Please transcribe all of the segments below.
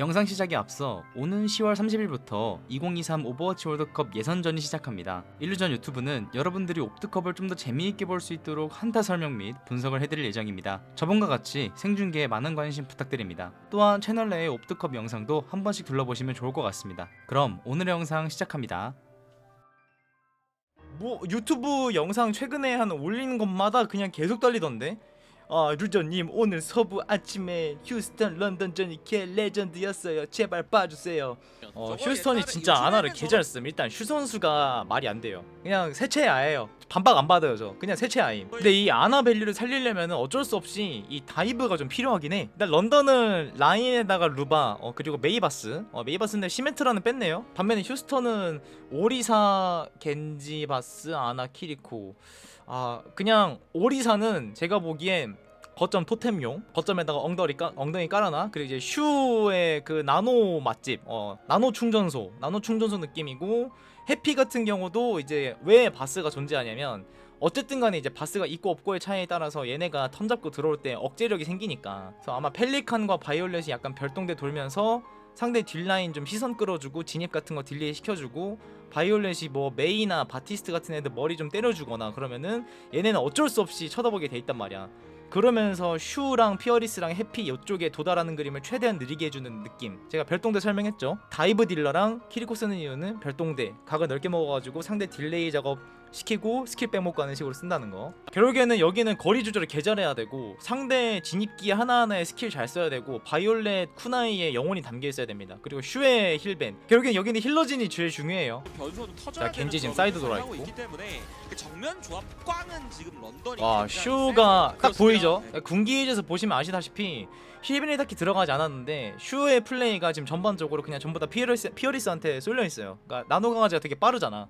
영상 시작에 앞서 오는 10월 30일부터 2023 오버워치 월드컵 예선전이 시작합니다. 일루전 유튜브는 여러분들이 옵트컵을 좀 더 재미있게 볼 수 있도록 한타 설명 및 분석을 해드릴 예정입니다. 저번과 같이 생중계에 많은 관심 부탁드립니다. 또한 채널 내의 옵트컵 영상도 한 번씩 둘러보시면 좋을 것 같습니다. 그럼 오늘의 영상 시작합니다. 뭐 유튜브 영상 최근에 한 올리는 것마다 그냥 계속 달리던데 아 루저님 오늘 서부 아침에 휴스턴 런던전이 개 레전드였어요. 제발 봐주세요. 어 휴스턴이 진짜 아나를 개잘 씀 일단 슈 선수가 말이 안 돼요. 그냥 세체 아예요. 반박 안 받아요 저. 그냥 세체 아임. 근데 이 아나 밸류를 살리려면 어쩔 수 없이 이 다이브가 좀 필요하긴 해. 일단 런던은 라인에다가 루바 어 그리고 메이바스. 어 메이바스인데 시멘트라는 뺐네요. 반면에 휴스턴은 오리사 겐지바스 아나 키리코 아 그냥 오리사는 제가 보기엔 거점 토템용 거점에다가 엉덩이 까, 엉덩이 깔아놔. 그리고 이제 슈의 그 나노 맛집 어 나노 충전소 나노 충전소 느낌이고 해피 같은 경우도 이제 왜 바스가 존재하냐면 어쨌든 간에 이제 바스가 있고 없고의 차이에 따라서 얘네가 턴 잡고 들어올 때 억제력이 생기니까. 그래서 아마 펠리칸과 바이올렛이 약간 별동대 돌면서 상대 딜라인 좀 시선 끌어주고 진입 같은 거 딜레이 시켜주고 바이올렛이 뭐 메이나 바티스트 같은 애들 머리 좀 때려주거나 그러면은 얘네는 어쩔 수 없이 쳐다보게 돼 있단 말이야. 그러면서 슈랑 피어리스랑 해피 이쪽에 도달하는 그림을 최대한 느리게 해주는 느낌. 제가 별동대 설명했죠? 다이브 딜러랑 키리코 쓰는 이유는 별동대 각을 넓게 먹어가지고 상대 딜레이 작업 시키고 스킬 빼먹 가는 식으로 쓴다는 거 결국에는 여기는 거리 조절을 개 잘해야 되고 상대 진입기 하나하나에 스킬 잘 써야 되고 바이올렛 쿠나이의 영혼이 담겨 있어야 됩니다 그리고 슈의 힐벤 결국엔 여기는 힐러진이 제일 중요해요 터져야 자, 겐지 지금 사이드 돌아 있고. 있기 때문에 그 정면 조합 꽝은 지금 런던이 와 슈가 딱. 보이죠? 네. 군기에서 보시면 아시다시피 힐빈이 딱히 들어가지 않았는데 슈의 플레이가 지금 전반적으로 그냥 전부 다 피어리스, 피어리스한테 쏠려 있어요. 그러니까 나노 강아지가 되게 빠르잖아.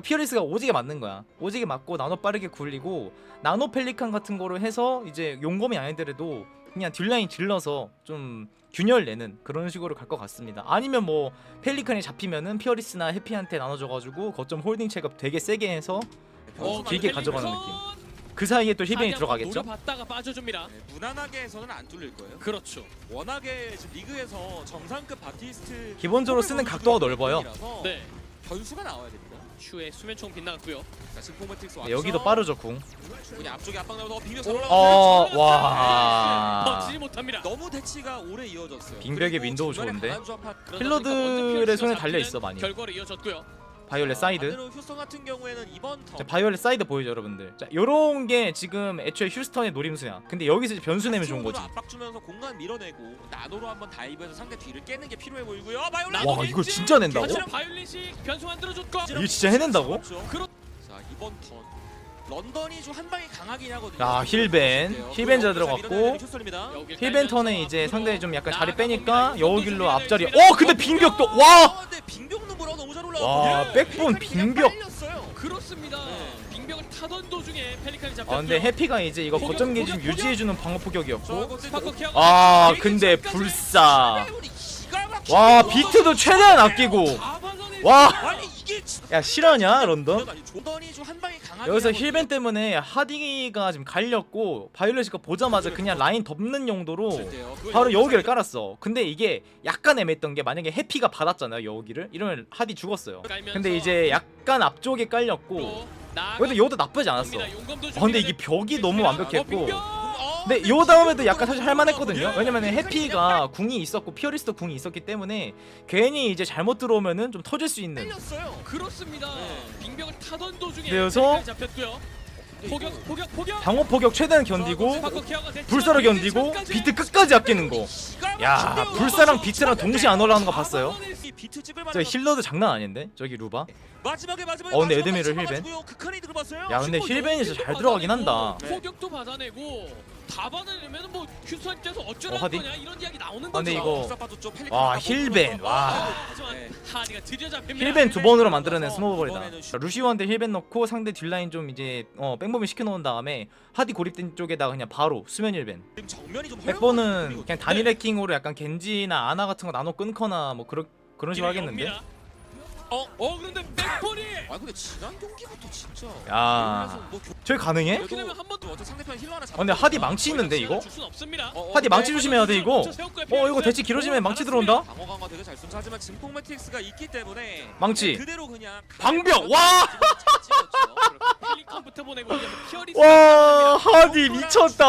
그러니까 피어리스가 오지게 맞는 거야. 오지게 맞고 나노 빠르게 굴리고 나노 펠리칸 같은 거로 해서 이제 용검이 아니더라도 그냥 딜라인 질러서 좀 균열 내는 그런 식으로 갈 것 같습니다. 아니면 뭐 펠리칸이 잡히면은 피어리스나 해피한테 나눠줘가지고 거점 홀딩 체급 되게 세게 해서 변수가 길게 좀 가져가는 느낌. 그 사이에 또 다시 들어가겠죠? 노려봤다가 빠져줍니다. 네, 무난하게 해서는 안 뚫릴 거예요. 그렇죠. 워낙에 지금 리그에서 정상급 바티스트 기본적으로 쓰는 각도가 넓어요. 네. 변수가 나와야 됩니다. 슈의 수면총 빗나갔고요. 자, 싱포메틱스 네, 왔죠. 여기도 빠르죠 궁. 그냥 앞쪽에 압박 빙벽 어, 어, 올라가고 와. 던지지 못합니다. 너무 대치가 오래 이어졌어요. 빙벽의 윈도우 좋은데? 힐러들의 손에 달려 있어, 많이. 결과로 이어졌고요. 바이올렛 사이드. 반대로 휴스턴 같은 경우에는 이번 턴 자, 바이올렛 사이드 보이죠 여러분들. 자, 요런 게 지금 애초에 휴스턴의 노림수야. 근데 여기서 이제 변수 내면 좋은 거지. 압박 주면서 공간 밀어내고 나노로 한번 다이브해서 상대 뒤를 깨는 게 필요해 보이고요. 바이올렛 와! 이걸 진짜 낸다고? 하지만 바이올렛이 변수 만들어줬고. 이거 진짜 해낸다고? 그렇- 자 이번 턴 런던이 좀 한 방이 강하긴 하거든요. 야, 힐벤. 힐벤 잘 들어갔고. 여길 힐벤 턴에 깔면서 이제 상대 좀 약간 자리 빼니까 이것도 앞자리. 어, 근데 빙벽도 와. 와, 백본 빙벽. 그렇습니다. 네. 빙벽을 타던 도중에 펠리칸이 잡혔고요. 아, 근데 해피가 이제 이거 거점 게좀 유지해주는 방어 포격이었고. 케어. 아, 근데 불사. 와, 비트도 최대한 아끼고. 와. 야, 실화냐 런던? 아니 조던이 좀 한 방이 강하게 여기서. 힐벤 때문에 하디가 지금 갈렸고 바이올렛이가 보자마자 그냥 라인 덮는 용도로 그때요. 그걸 바로 여우기를 깔았어. 근데 이게 약간 애매했던 게 만약에 해피가 받았잖아요 여우기를 이러면 하디 죽었어요. 근데 이제 약간 앞쪽에 깔렸고 그래도 요도 나쁘지 않았어. 아, 근데 이게 벽이 너무 완벽했고 어, 근데 요 다음에도 약간 사실 할만했거든요. 왜냐면 해피가 궁이 있었고 피어리스도 궁이 있었기 때문에 괜히 이제 잘못 들어오면은 좀 터질 수 있는 틀렸어요. 그렇습니다. 네. 빙벽을 타던 도중에 그래서 잡혔고요. 포격 포격 포격. 방어 포격 최대한 견디고 불사를 견디고 비트 끝까지 아끼는 거. 야 불사랑 비트랑 동시에 안 올라가는 거 봤어요? 이 비트 찍을 저 만한 힐러도 장난 아닌데 저기 루바. 마지막에 마지막에 어, 근데 에드미를 힐벤? 들어봤어요. 야 근데 힐벤이 진짜 잘 들어가긴 한다. 네. 포격도 받아내고 다 받아내면 뭐 휴스턴께서 어, 어쩌라는 하디? 거냐 이런 이야기 나오는 아, 근데 거죠. 이거- 빠졌죠. 펠리칸 와, 힐벤. 와. 하지만 네. 하디가 드디어 잡힙니다. 힐벤 두 번으로 만들어낸 스노우볼이다. 이번에는 슈- 루시오한테 힐벤 넣고 상대 딜라인 좀 이제 어 백범이 시켜놓은 다음에 하디 고립된 쪽에다가 그냥 바로 수면 힐벤. 지금 정면이 좀 백번은 허용한 그냥 단일 해킹으로 약간 겐지나 아나 같은 거 나눠 끊거나 뭐 그런 그런 식으로 하겠는데. 어, 어 그런데 맥폴이 아 근데 지난 경기부터 진짜. 야. 그래서 뭐 교- 저기 가능해? 이렇게 되면 한번 더. 어차피 상대편 힐러 하나 잡. 아, 근데 하디 망치 있는데 이거? 줄순 없습니다. 어, 어, 하디 망치 어, 조심해야 돼 이거. 어 이거 대치 길어지면 망치 들어온다. 방어 강화 되게 잘 쏜다. 하지만 증폭 매트릭스가 있기 때문에 망치. 그대로 그냥 방벽! 와! 잘 찍었죠. 와 하디 미쳤다.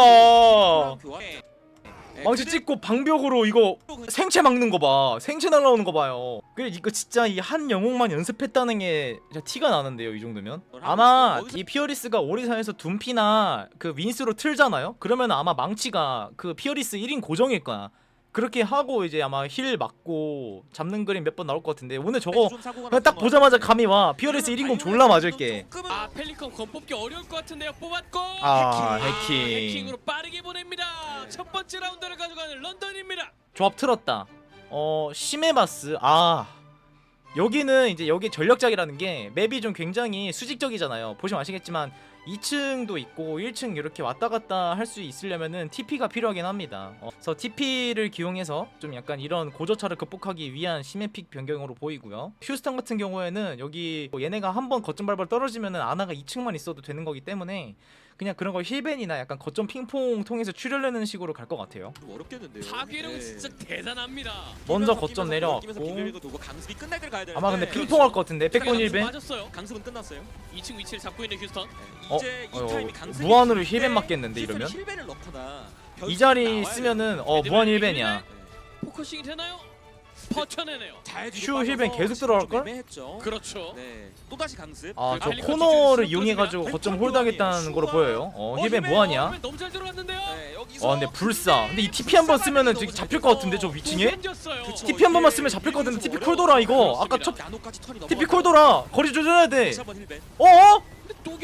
교환. 네, 망치 그대로 찍고 방벽으로 이거 생체 막는 거 봐. 생체 날라오는 거 봐요. 그 이거 진짜 이 한 영웅만 연습했다는 게 진짜 티가 나는데요. 이 정도면. 아마 이 피어리스가 오리사에서 둠피나 그 윈스로 틀잖아요. 그러면 아마 망치가 그 피어리스 1인 고정일 거야. 그렇게 하고 이제 아마 힐 맞고 잡는 그림 몇 번 나올 것 같은데 오늘 저거 그냥 딱것 보자마자 감이 와. 피어리스 1인공 졸라 맞을게. 아 펠리컨 건 뽑기 어려울 것 같은데요. 뽑았고. 아 해킹. 해킹. 해킹으로 빠르게 보냅니다. 네. 첫 번째 라운드를 가져가는 런던입니다. 조합 틀었다. 어 시메바스 아 여기는 이제 여기 전력작이라는 게 맵이 좀 굉장히 수직적이잖아요. 보시면 아시겠지만 2층도 있고 1층 이렇게 왔다 갔다 할 수 있으려면은 TP가 필요하긴 합니다. 어, 그래서 TP를 기용해서 좀 약간 이런 고저차를 극복하기 위한 시메픽 변경으로 보이고요. 휴스턴 같은 경우에는 여기 뭐 얘네가 한번 거점 발발 떨어지면은 아나가 2층만 있어도 되는 거기 때문에 그냥 그런 거 힐벤이나 약간 거점 핑퐁 통해서 출혈내는 식으로 갈 것 같아요. 좀 어렵겠는데요. 파괴력은 네. 진짜 대단합니다. 먼저 거점 내려왔고 강습이 끝날 때를 가야 되는데 아마 근데 핑퐁 할 것 같은데 백본 강습 1벤 맞았어요. 강습은 끝났어요. 2층 위치를 잡고 있는 휴스턴. 네, 이제 어, 이 타임이 어, 강습이 무한으로 힐 힐벤 맞겠는데, 이러면? 힐벤을 넣거나 이 자리 쓰면은 어 무한 1벤이야 포커싱이 되나요? 버텨내네요. 슈 힐벤 계속 들어갈 걸? 애매했죠. 그렇죠. 네. 또 다시 강습. 아 저 코너를 이용해가지고 거점 홀드하겠다는 거로 슈가- 보여요 어 어, 힐벤 힐벤, 뭐하냐 어, 너무 잘 들어갔는데요. 네, 여기서 어 근데 불사 근데 이 TP 한 번 쓰면은 되게 잡힐 것 같은데 저 위층에 생겼어요. 그쵸. TP 한 번만 쓰면 잡힐 것 같은데 TP 좀콜 돌아 이거. 아까 첫 턴이 TP 넘어가서 콜 돌아 거리 조절해야 돼 다시 한번 힐벤. 어어 또. 어?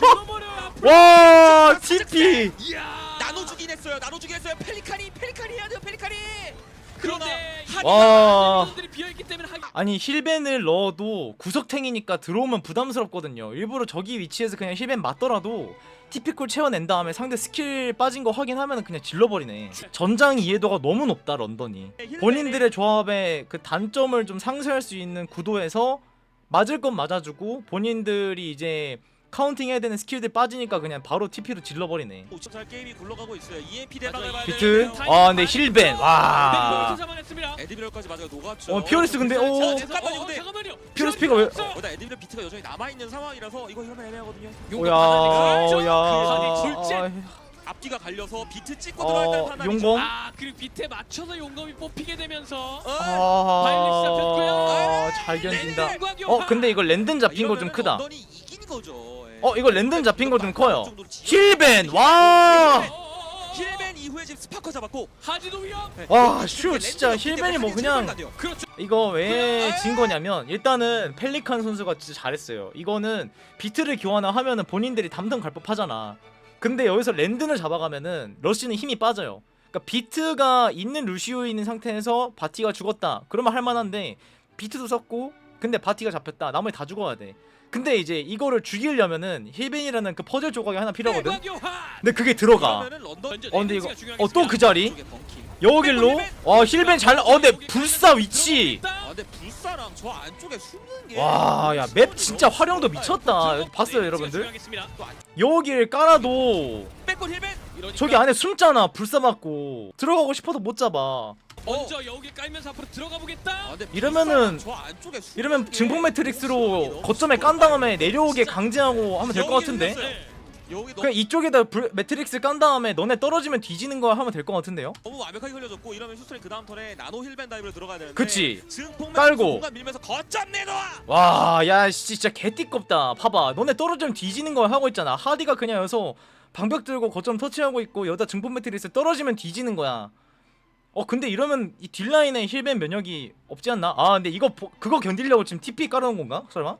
죽어버려요. 와 TP 이야. 나눠주긴 했어요. 나눠주긴 했어요. 펠리카니, 펠리카니 해야 돼요. 펠리카니. 그런데 와. 들이 비어 있기 때문에 하기. 아니 힐벤을 넣어도 구석탱이니까 들어오면 부담스럽거든요 일부러 저기 위치에서 그냥 힐벤 맞더라도 TP콜 채워낸 다음에 상대 스킬 빠진 거 확인하면 그냥 질러버리네 전장 이해도가 너무 높다 런던이 본인들의 조합의 그 단점을 좀 상쇄할 수 있는 구도에서 맞을 건 맞아주고 본인들이 이제 카운팅 해야 되는 스킬들 빠지니까 그냥 바로 TP로 질러버리네 잘 게임이 굴러가고 있어요. EMP 대박을 맞아요. 봐야 비트 되는데요. 아 근데 힐벤 와 네, 잡아냈습니다. 에디비럴까지 맞아요. 녹았죠. 어, 피오리스 근데, 오. 어, 어, 잠깐만요. 어, 근데 잠깐만요. 피오리스 피가 왜-. 어, 나 에디비럴 비트가 여전히 남아 있는 상황이라서 이거 이러면 애매하거든요. 오야 오야 그 아, 둘째. 앞뒤가 갈려서 비트 찍고 어, 들어갈 때 판단이죠. 용검? 아 그리고 밑에 맞춰서 용검이 뽑히게 되면서 어? 잡혔고요. 아잘 견딘다 어. 근데 이거 랜든 잡힌 거좀 이러면은 크다 이긴 거죠. 예. 어 이거 랜든 잡힌 거 좀 커요 힐벤 와! 힐벤 이후에 지금 스파커 잡았고 하지도 위험. 네. 와, 슈, 진짜 힐벤이 뭐 그냥-. 그렇죠. 이거 왜 진 거냐면 일단은 펠리칸 선수가 진짜 잘했어요 이거는 비트를 교환하면은 본인들이 담당 갈 법하잖아 근데 여기서 랜든을 잡아가면은 러쉬는 힘이 빠져요 그러니까 비트가 있는 루시오 있는 상태에서 바티가 죽었다 그러면 할만한데 비트도 썼고 근데 바티가 잡혔다 나머지 다 죽어야 돼 근데 이제 이거를 죽이려면은 힐벤이라는 그 퍼즐 조각이 하나 필요하거든. 근데 그게 들어가. 어 근데 이거. 어 또 그 자리. 여길로? 와 힐벤 잘어 근데 불사 위치. 아 근데 불사랑 저 안쪽에 숨는 게와야 맵 진짜 활용도 미쳤다. 봤어요 여러분들. 여기를 깔아도 이러니까 저기 안에 숨잖아 불사 맞고. 들어가고 싶어도 못 잡아. 먼저 여기 깔면서 앞으로 들어가 아, 보겠다. 근데 이러면은- 이러면 게 증폭 매트릭스로 거점에 깐 다음에 내려오게 강제하고 하면 될 것 같은데? 여기 네. 여기 너무, 그냥 이쪽에다 불- 매트릭스 깐 다음에 너네 떨어지면 뒤지는 거 하면 될 것 같은데요? 너무 완벽하게 흘려줬고 이러면 슈스턴이 그 다음 턴에 나노 힐벤 다이브를 들어가야 되는데 그치. 증폭 깔고. 공간 밀면서 거점 내놔 와야 진짜 개띠껍다. 봐봐. 너네 떨어지면 뒤지는 거 하고 있잖아. 하디가 그냥 여기서 방벽 들고 거점 터치하고 있고 여자 증폭 매트릭스 떨어지면 뒤지는 거야 어 근데 이러면 이 딜라인에 힐벤 면역이 없지 않나? 아 근데 이거 보- 그거 견디려고 지금 TP 깔아놓은 건가? 설마?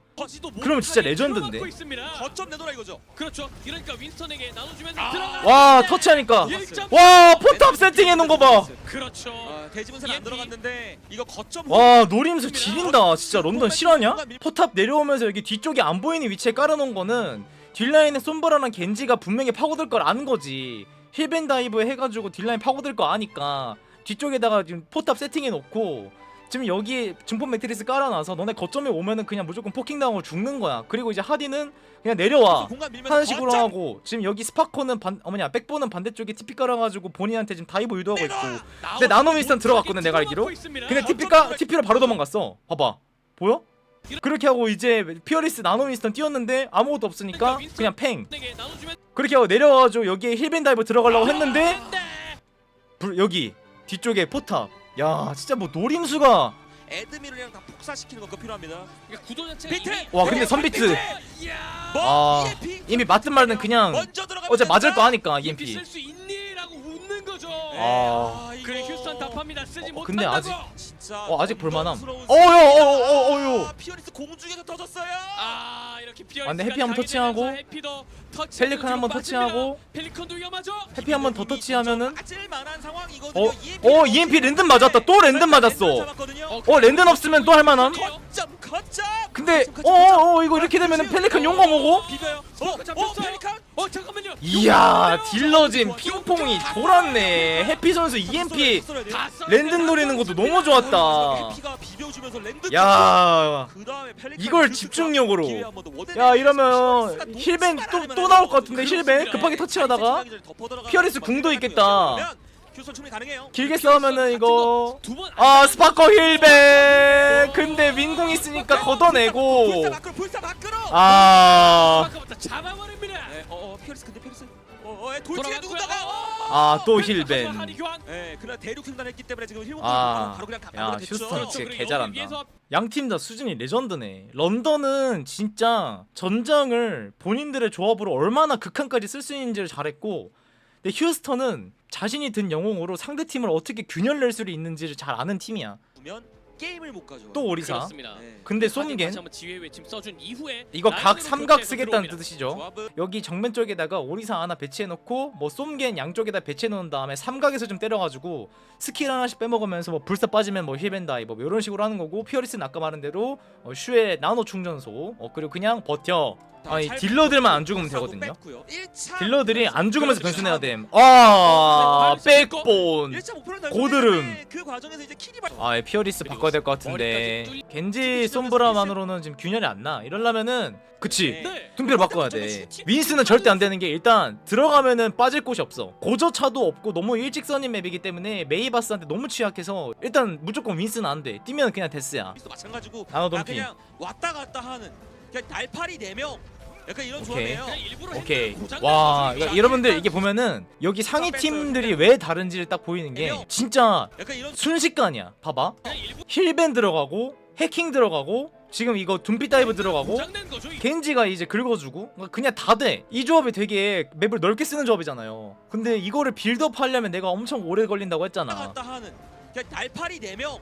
그러면 진짜 레전드인데? 거점 내놔라 이거죠 그렇죠. 이러니까 윈스턴에게 나눠주면서 아. 들어가. 와 터치하니까. 와 포탑 세팅해 놓은 거 봐 그렇죠. 아, 대지문세는 안. 들어갔는데 이거 거점 와 노림수 지린다 진짜 런던 실화냐? 포탑 내려오면서 여기 뒤쪽에 안 보이는 위치에 깔아놓은 거는 딜라인에 솜브라랑 겐지가 분명히 파고들 걸 아는 거지 힐벤 다이브 해가지고 딜라인 파고들 거 아니까 뒤쪽에다가 지금 포탑 세팅해 놓고 지금 여기 증폭 매트리스 깔아놔서 너네 거점에 오면은 그냥 무조건 포킹 당하고 죽는 거야. 그리고 이제 하디는 그냥 내려와. 하는 식으로 하고 지금 여기 스파코는 반 어머냐 백보는 반대쪽에 TP 깔아가지고 본인한테 지금 다이브 유도하고 있고 근데 나노 윈스턴 들어갔거든, 내가 알기로. 근데 TP 까 TP로 바로 도망갔어 봐봐 보여? 그렇게 하고 이제 피어리스 나노 윈스턴 뛰었는데 아무것도 없으니까 그냥 팽 그렇게 하고 내려와가지고 여기에 힐벤 다이브 들어가려고 했는데 불, 여기 뒤쪽에 포탑 야 진짜 뭐 노림수가 에드미르랑 다 폭사시키는 것도 필요합니다. 구도 자체가 비트! 이미- 와 근데 선비트 뭐 아, EMP? 이미 맞든 말든 그냥 어제 맞을. 거 아니까 EMP 비쓸 수 있니라고 웃는 거죠. 네, 아. 이거 그래 휴스턴 답합니다. 쓰지 어, 못한다고. 근데 아직- 진짜 어, 아직 볼만함. 어여 어어 어여 아, 피어리스 공중에서 터졌어요. 아 이렇게 피어. 아, 근데 해피 한번 터치하고, 펠리컨 한번 터치하고, 펠리컨도 위험하죠. 해피 한 번 더 터치하면은 만한 상황이거든요. 어, 어 EMP 랜덤 맞았다 또 랜덤 맞았어 어 랜덤 없으면 또 할만함 거점 거점. 근데 거점, 거점, 어어 이거 이렇게 되면은 펠리컨 용감 오고 비벼요. 어, 어. 펠리칸. 어 잠깐만요. 이야 딜러진 핑퐁이 돌았네. 해피 선수 EMP 랜덤 노리는 것도 너무 좋았다. 야. 이걸 듀스가 집중력으로. 야 이러면 힐벤 또또 나올 것 같은데. 힐벤 급하게 터치하다가. 피어리스 궁도 있겠다. 휴선 충분히 가능해요. 길게 싸우면은 이거 두번 아 스파커 힐벤 근데 윈공 있으니까 불사 걷어내고 밖으로 불사 밖으로. 아 아까부터 잡아버립니다. 네, 어, 어, 피어리스 근데 피어리스. 어, 어, 돌진에. 누군가가. 어! 아, 또 힐벤. 한이 교환. 예, 그러나 대륙 생산했기 때문에 지금 힐복 아, 바로 그냥 야. 휴스턴 진짜 개 잘한다. 양 팀 다 수준이 레전드네. 런던은 진짜 전장을 본인들의 조합으로 얼마나 극한까지 쓸 수 있는지를 잘했고, 근데 휴스턴은 자신이 든 영웅으로 상대 팀을 어떻게 균열 낼 수 있는지를 잘 아는 팀이야. 보면 게임을 못 가져. 또 오리사. 그렇습니다. 네. 근데 솜겐 한번 지휘의 외침 써준 이후에 이거 각 삼각 쓰겠다는 들어옵니다. 뜻이죠. 조합은 여기 정면 쪽에다가 오리사 하나 배치해놓고 뭐 솜겐 양쪽에다 배치해놓은 다음에 삼각에서 좀 때려가지고 스킬 하나씩 빼먹으면서 뭐 불사 빠지면 뭐 힐벤다이 뭐 이런 식으로 하는 거고 피어리스는 아까 말한 대로 어, 슈의 나노 충전소 어, 그리고 그냥 버텨 아니 잘 딜러들만 안 죽으면 되거든요 딜러들이 안 죽으면서 그렇죠. 변신해야 됨아 네, 백본 일차 목표를 고드름. 달성했는데 그 과정에서 이제 킬이 발. 아 피어리스 바꿔야 될 것 같은데 겐지 솜브라만으로는 지금 균열이 안 나 이러려면은 그치 네. tum피를 바꿔야 돼. 윈스는 절대 안 되는 게 일단 들어가면은 빠질 곳이 없어. 고저차도 없고 너무 일직선인 맵이기 때문에 메이바스한테 너무 취약해서 일단 무조건 윈스는 안 돼. 뛰면 그냥 데스야. 마찬가지고 나노 나 덤피. 그냥 왔다 갔다 하는 그냥 날파리 4명 약간 이런 오케이. 조합이에요. 일부러 오케이. 와. 이거 여러분들 이게 보면은 여기 상위 팀들이 왜 다른지를 딱 보이는 게 진짜 약간 이런 순식간이야. 봐봐. 힐벤 들어가고 해킹 들어가고 지금 이거 둠피 다이브 들어가고 거죠. 겐지가 이제 긁어주고 그러니까 그냥 다 돼. 이 조합이 되게 맵을 넓게 쓰는 조합이잖아요. 근데 이거를 빌드업 하려면 내가 엄청 오래 걸린다고 했잖아. 갔다 하는 그냥 날파리 4명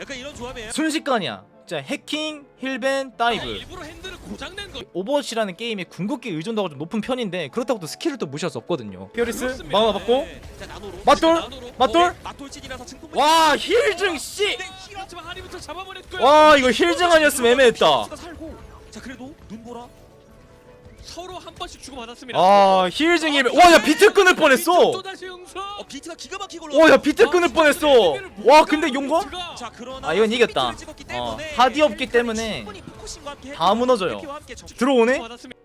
약간 이런 조합이에요. 순식간이야. 진짜 해킹, 힐벤, 다이브. 일부러 핸들을 고장 낸 거. 오버워치라는 게임이 궁극기 의존도가 좀 높은 편인데 그렇다고 또 스킬을 또 무시할 수 없거든요. 피어리스 그렇습니다. 마마 받고 네. 자, 나노로. 맞돌 나노로. 맞돌 맞돌진이라서 증폭. 와 힐증 씨. 네, 이렇지만 하리부터 잡아버렸고요. 와 이거 힐증 아니었으면 애매했다. 피어리스가 살고. 자, 그래도 눈보라. 서로 한 번씩 주고 받았습니다. 아 힐증 힐벤. 와야 비트 끊을 뻔했어. 또 다시 응수. 어, 비트가 기가 막히고 와야 비트 끊을 뻔했어. 와 근데 용거? 자, 그러나 아, 이건 이겼다. 찍었기 어, 때문에 하디 없기 때문에 충분히 포커싱과 함께 다 무너져요. 해피와 함께 접- 들어오네? 받았습니다.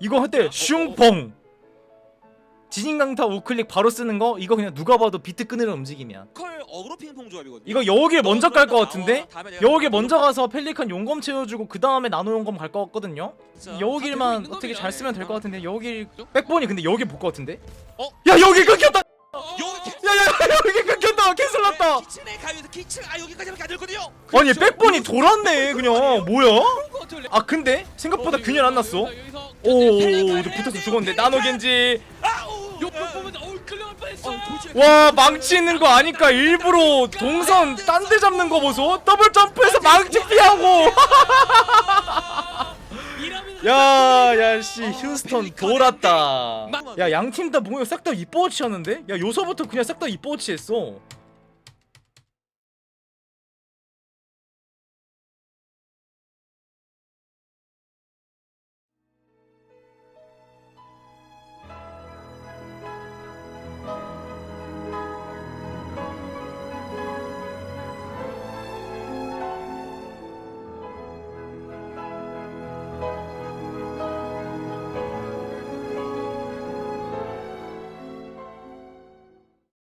이거 할 때 슝펑. 지진강타 우클릭 바로 쓰는 거 이거 그냥 누가 봐도 비트 끊으는 움직임이야. 컬 어그로 핑퐁 조합이거든요. 이거 여우길 먼저 깔것 같은데? 여우길 먼저 가서 펠리칸 용검 채워주고 그 다음에 나노 용검 갈 것 같거든요. 여우길만 있는 어떻게. 잘 쓰면 될것 네. 같은데 여우길 백본이 근데 여우길 볼 것 같은데? 어? 야 여기 끊겼다! 야야야 여기 끊겼다! 캔슬 났다! 키친에 가면서 키친 아 여기까지밖에 안 됐거든요. 아니 백본이 돌았네 그냥 뭐야? 아 근데 생각보다 어, 균열 안 났어. 여기서- 여기서 오 펠리칸 이제 해야 붙어서 죽었는데. 나노 겐지 아 와 망치 있는 거 아니까 일부러 동선 딴 데 잡는 거 보소? 더블 점프해서 망치 피하고. 야야씨 어, 휴스턴 돌았다. 막- 야양 팀 다 뭔가 싹 다 이뻐워치 하는데? 야 요서부터 그냥 싹 다 이뻐워치 했어